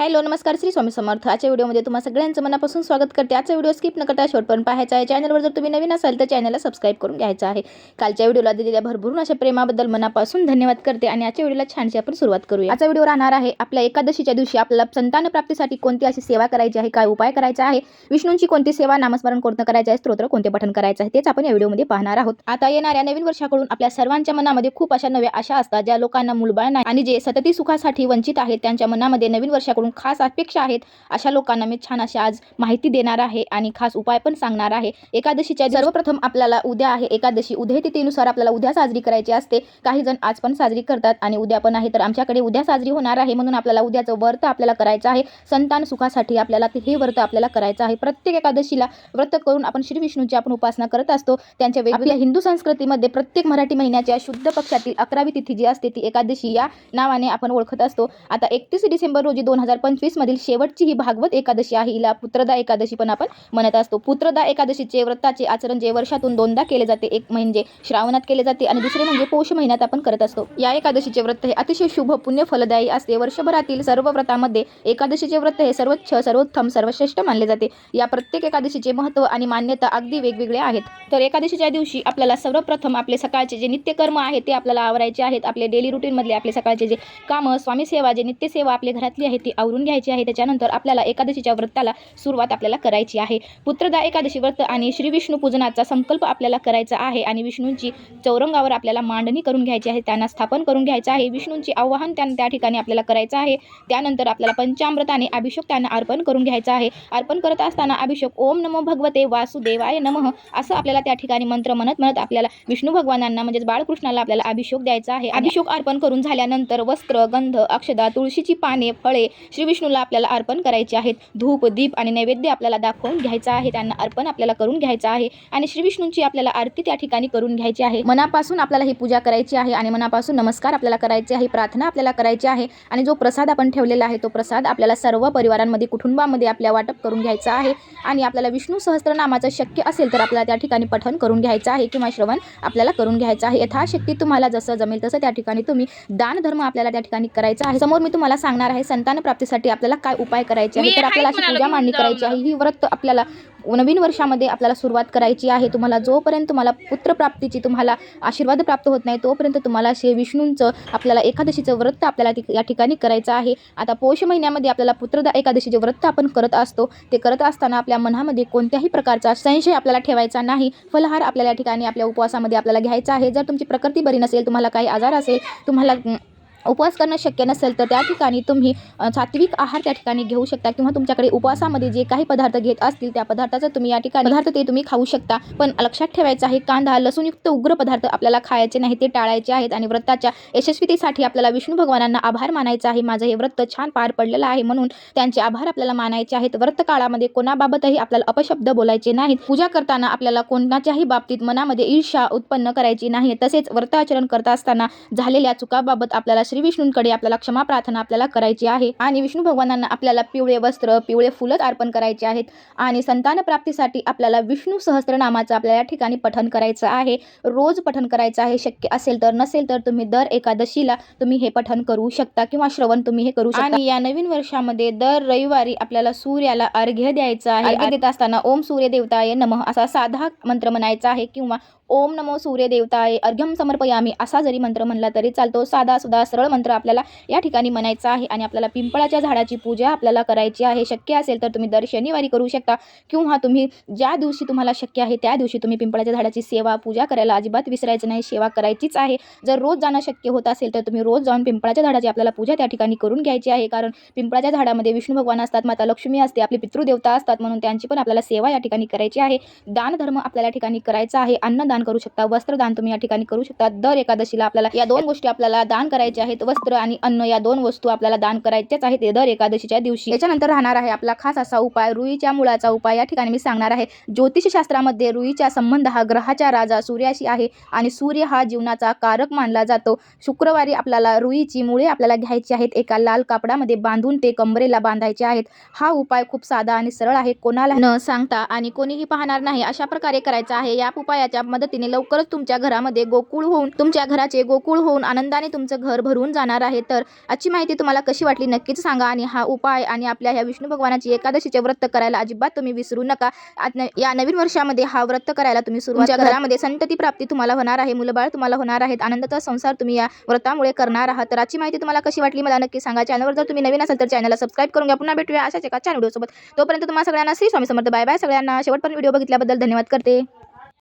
Hello नमस्कार श्री स्वामी समर्थ. आजच्या व्हिडिओमध्ये तुम्हाला सगळ्यांचं मनापासून स्वागत करते. आजचा व्हिडिओ स्किप न करता शेवटपर्यंत पाहायचा आहे. चॅनलवर जर तुम्ही नवीन असाल तर चॅनलला सबस्क्राईब करून घ्यायचं आहे. कालच्या व्हिडिओला दिलेल्या भरभरून अशा प्रेमाबद्दल मनापासून धन्यवाद करते आणि आजच्या व्हिडिओला छानशी आपण सुरुवात करूया. आजचा व्हिडिओ राहणार आहे आपल्या एकादशीच्या दिवशी आपल्याला संतान प्राप्तीसाठी कोणती अशी सेवा करायची आहे काय उपाय करायचा आहे विष्णूंची कोणती सेवा नामस्मरण कोणतं करायचं आहे स्तोत्र कोणते पठण करायचं आहे तेच आपण या व्हिडिओमध्ये पाहणार आहोत. आता येणाऱ्या नवीन वर्षाकडून आपल्या सर्वांच्या मनामध्ये खूप अशा नव्या आशा असतात ज्या लोकांना मुलबाळ नाही आणि जे सतती सुखासाठी वंचित आहेत त्यांच्या मनामध्ये नवीन वर्षाकडून खास अपेक्षा आहेत. अशा लोकांना मी छान अशी आज माहिती देणार आहे आणि खास उपाय पण सांगणार आहे. एकादशीच्या सर्वप्रथम आपल्याला उद्या आहे. एकादशी उद्या तिथीनुसार आपल्याला उद्या साजरी करायची असते. काही जण आज पण साजरी करतात आणि उद्या पण आहे. तर आमच्याकडे उद्या साजरी होणार आहे. म्हणून आपल्याला उद्याचं व्रत आपल्याला करायचं आहे. संतान सुखासाठी आपल्याला ते हे व्रत आपल्याला करायचं आहे. प्रत्येक एकादशीला व्रत करून आपण श्री विष्णूची आपण उपासना करत असतो. त्यांच्या वेगवेगळ्या हिंदू संस्कृतीमध्ये प्रत्येक मराठी महिन्याच्या शुद्ध पक्षातील अकरावी तिथी जी असते ती एकादशी या नावाने आपण ओळखत असतो. आता एकतीस डिसेंबर रोजी दोन हजार पंचवीस मधील शेवटची ही भागवत एकादशी आहे. हिला पुत्रदा एकादशी पण आपण म्हणत असतो. पुत्रदा एकादशीचे व्रताचे आचरण जे वर्षातून दोनदा केले जाते एक म्हणजे श्रावणात केले जाते आणि दुसरे म्हणजे पौष महिन्यात आपण करत असतो. या एकादशीचे व्रत हे अतिशय शुभ पुण्य फलदायी असते. वर्षभरातील सर्व व्रतामध्ये एकादशीचे व्रत हे सर्वोच्च सर्वोत्तम सर्वश्रेष्ठ मानले जाते. या प्रत्येक एकादशीचे महत्त्व आणि मान्यता अगदी वेगवेगळे आहेत. तर एकादशीच्या दिवशी आपल्याला सर्वप्रथम आपले सकाळचे जे नित्यकर्म आहे ते आपल्याला आवरायचे आहेत. आपले डेली रुटीनमधले आपले सकाळचे जे कामं स्वामी सेवा जे नित्यसेवा आपल्या घरातली आहे ती आवरून घ्यायची आहे. त्याच्यानंतर आपल्याला एकादशीच्या व्रताला सुरुवात आपल्याला करायची आहे. पुत्रदा एकादशी व्रत आणि श्री विष्णू पूजनाचा संकल्प आपल्याला करायचा आहे आणि विष्णूंची चौरंगावर आपल्याला मांडणी करून घ्यायची आहे. त्यांना स्थापन करून घ्यायचं आहे. विष्णूंची आवाहन त्यांना त्या ठिकाणी आपल्याला करायचं आहे. त्यानंतर आपल्याला पंचामृताने अभिषेक त्यांना अर्पण करून घ्यायचा आहे. अर्पण करत असताना अभिषेक ओम नमो भगवते वासुदेवाय नमः असं आपल्याला त्या ठिकाणी मंत्र म्हणत म्हणत आपल्याला विष्णू भगवानांना म्हणजेच बाळकृष्णाला आपल्याला अभिषेक द्यायचा आहे. अभिषेक अर्पण करून झाल्यानंतर वस्त्र गंध अक्षदा तुळशीची पाने फळे श्री विष्णूला आपल्याला अर्पण करायचे आहेत. धूप दीप आणि नैवेद्य आपल्याला दाखवून घ्यायचा आहे. त्यांना अर्पण आपल्याला करून घ्यायचं आहे आणि श्री विष्णूंची आपल्याला आरती त्या ठिकाणी करून घ्यायची आहे. मनापासून आपल्याला ही पूजा करायची आहे आणि मनापासून नमस्कार आपल्याला करायचे आहे. प्रार्थना आपल्याला करायची आहे आणि जो प्रसाद आपण ठेवलेला आहे तो प्रसाद आपल्याला सर्व परिवारांमध्ये कुटुंबामध्ये आपल्या वाटप करून घ्यायचा आहे आणि आपल्याला विष्णू सहस्त्रनामाचं शक्य असेल तर आपल्याला त्या ठिकाणी पठण करून घ्यायचं आहे किंवा श्रवण आपल्याला करून घ्यायचं आहे. यथाशक्ती तुम्हाला जसं जमेल तसं त्या ठिकाणी तुम्ही दान धर्म आपल्याला त्या ठिकाणी करायचा आहे. समोर मी तुम्हाला सांगणार आहे संतान प्राप्त प्राप्तीसाठी आपल्याला काय उपाय करायचे आहे? तर आपल्याला अशी पूजा मांडणी करायची आहे. ही व्रत आपल्याला नवीन वर्षामध्ये आपल्याला सुरुवात करायची आहे. तुम्हाला जोपर्यंत तुम्हाला पुत्रप्राप्तीची तुम्हाला आशीर्वाद प्राप्त होत नाही तोपर्यंत तुम्हाला श्री विष्णूंचं आपल्याला एकादशीचं व्रत आपल्याला ती- या ठिकाणी करायचं आहे. आता पौष महिन्यामध्ये आपल्याला पुत्रदा एकादशीचे व्रत आपण करत असतो. ते करत असताना आपल्या मनामध्ये कोणत्याही प्रकारचा संशय आपल्याला ठेवायचा नाही. फलहार आपल्याला या ठिकाणी आपल्या उपवासामध्ये आपल्याला घ्यायचा आहे. जर तुमची प्रकृती बरी नसेल तुम्हाला काही आजार असेल तुम्हाला उपवास करणं शक्य नसेल तर त्या ठिकाणी तुम्ही सात्विक आहार त्या ठिकाणी घेऊ शकता किंवा तुमच्याकडे उपवासामध्ये जे काही पदार्थ घेत असतील त्या पदार्थाचं तुम्ही या ठिकाणी पदार्थ ते तुम्ही खाऊ शकता. पण लक्षात ठेवायचं आहे कांदा लसूणयुक्त उग्र पदार्थ आपल्याला खायचे नाही ते टाळायचे आहेत आणि व्रताच्या यशस्वीतेसाठी आपल्याला विष्णू भगवानांना आभार मानायचा आहे. माझं हे व्रत छान पार पडलेलं आहे म्हणून त्यांचे आभार आपल्याला मानायचे आहेत. व्रत काळामध्ये कोणाबाबतही आपल्याला अपशब्द बोलायचे नाहीत. पूजा करताना आपल्याला कोणाच्याही बाबतीत मनामध्ये ईर्षा उत्पन्न करायची नाही. तसेच व्रताचरण करत असताना झालेल्या चुकाबाबत आपल्याला श्री विष्णूंकडे आपल्याला क्षमा प्रार्थना आपल्याला करायची आहे आणि विष्णू भगवानांना आपल्याला पिवळे वस्त्र पिवळे फुलच अर्पण करायचे आहेत आणि संतान प्राप्तीसाठी आपल्याला विष्णू सहस्त्रनामाचं आपल्याला ठिकाणी पठण करायचं आहे. रोज पठण करायचं आहे. शक्य असेल तर नसेल तर तुम्ही दर एकादशीला तुम्ही हे पठण करू शकता किंवा श्रवण तुम्ही हे करू शकता. आणि या नवीन वर्षामध्ये दर रविवारी आपल्याला सूर्याला अर्घ्य द्यायचं आहे. अर्घ्य देत असताना ओम सूर्य देवताय नमः असा साधा मंत्र म्हणायचा आहे किंवा ओम नमो सूर्य देवताय अर्घ्यम समर्पयामी असा जरी मंत्र म्हणला तरी चालतो. साधा सुद्धा सरळ मंत्र आपल्याला या ठिकाणी म्हणायचा आहे आणि आपल्याला पिंपळाच्या झाडाची पूजा आपल्याला करायची आहे. शक्य असेल तर तुम्ही दर शनिवारी करू शकता किंवा तुम्ही ज्या दिवशी तुम्हाला शक्य आहे त्या दिवशी तुम्ही पिंपळाच्या झाडाची सेवा पूजा करायला अजिबात विसरायचं नाही. सेवा करायचीच आहे. जर रोज जाणं शक्य होत असेल तर तुम्ही रोज जाऊन पिंपळाच्या झाडाची आपल्याला पूजा त्या ठिकाणी करून घ्यायची आहे. कारण पिंपळाच्या झाडामध्ये विष्णू भगवान असतात माता लक्ष्मी असते आपली पितृदेवता असतात म्हणून त्यांची पण आपल्याला सेवा या ठिकाणी करायची आहे. दानधर्म आपल्याला या ठिकाणी करायचा आहे. अन्नदान करू शकता वस्त्रदान तुम्ही या ठिकाणी करू शकता. दर एकादशीला आपल्याला या दोन गोष्टी आपल्याला दान करायच्या आहेत. वस्त्र आणि अन्न या दोन वस्तू आपल्याला दान करायच्याच आहेत. दर एकादशीच्या दिवशी. याच्यानंतर राहणार आहे आपला खास असा उपाय रुईच्या मुळाचा उपाय. या ठिकाणी मी सांगणार आहे ज्योतिषशास्त्रामध्ये रुईचा संबंध हा ग्रहाच्या राजा सूर्याशी आहे आणि सूर्य हा जीवनाचा कारक मानला जातो. शुक्रवारी आपल्याला रुईची मुळे आपल्याला घ्यायची आहेत. एका लाल कापडामध्ये बांधून ते कंबरेला बांधायचे आहेत. हा उपाय खूप साधा आणि सरळ आहे. कोणाला न सांगता आणि कोणीही पाहणार नाही अशा प्रकारे करायचा आहे. या उपायाच्या मदत वतीने लवकरच तुमच्या घरामध्ये गोकुळ होऊन तुमच्या घराचे गोकुळ होऊन आनंदाने तुमचं घर भरून जाणार आहे. तर आजची माहिती तुम्हाला कशी वाटली नक्कीच सांगा आणि हा उपाय आणि आपल्या ह्या विष्णू भगवानाची एकादशीचे व्रत करायला अजिबात तुम्ही विसरू नका. या नवीन वर्षामध्ये हा व्रत करायला तुम्ही सुरुवात घरामध्ये संतती प्राप्ती तुम्हाला होणार आहे मुलबाळ तुम्हाला होणार आहेत आनंदाचा संसार तुम्ही या व्रतामुळे करणार आहात. तर आजची माहिती तुम्हाला कशी वाटली मला नक्की सांगा. चॅनलवर जर तुम्ही नवीन असाल तर चॅनलला सबस्क्राईब करून घ्या. पुन्हा भेटूया अशाच एका छान व्हिडिओसोबत. तोपर्यंत तुम्हाला सगळ्यांना श्री स्वामी समर्थ. बाय बाय सगळ्यांना. शेवटपर्यंत व्हिडिओ बघितल्याबद्दल धन्यवाद करते.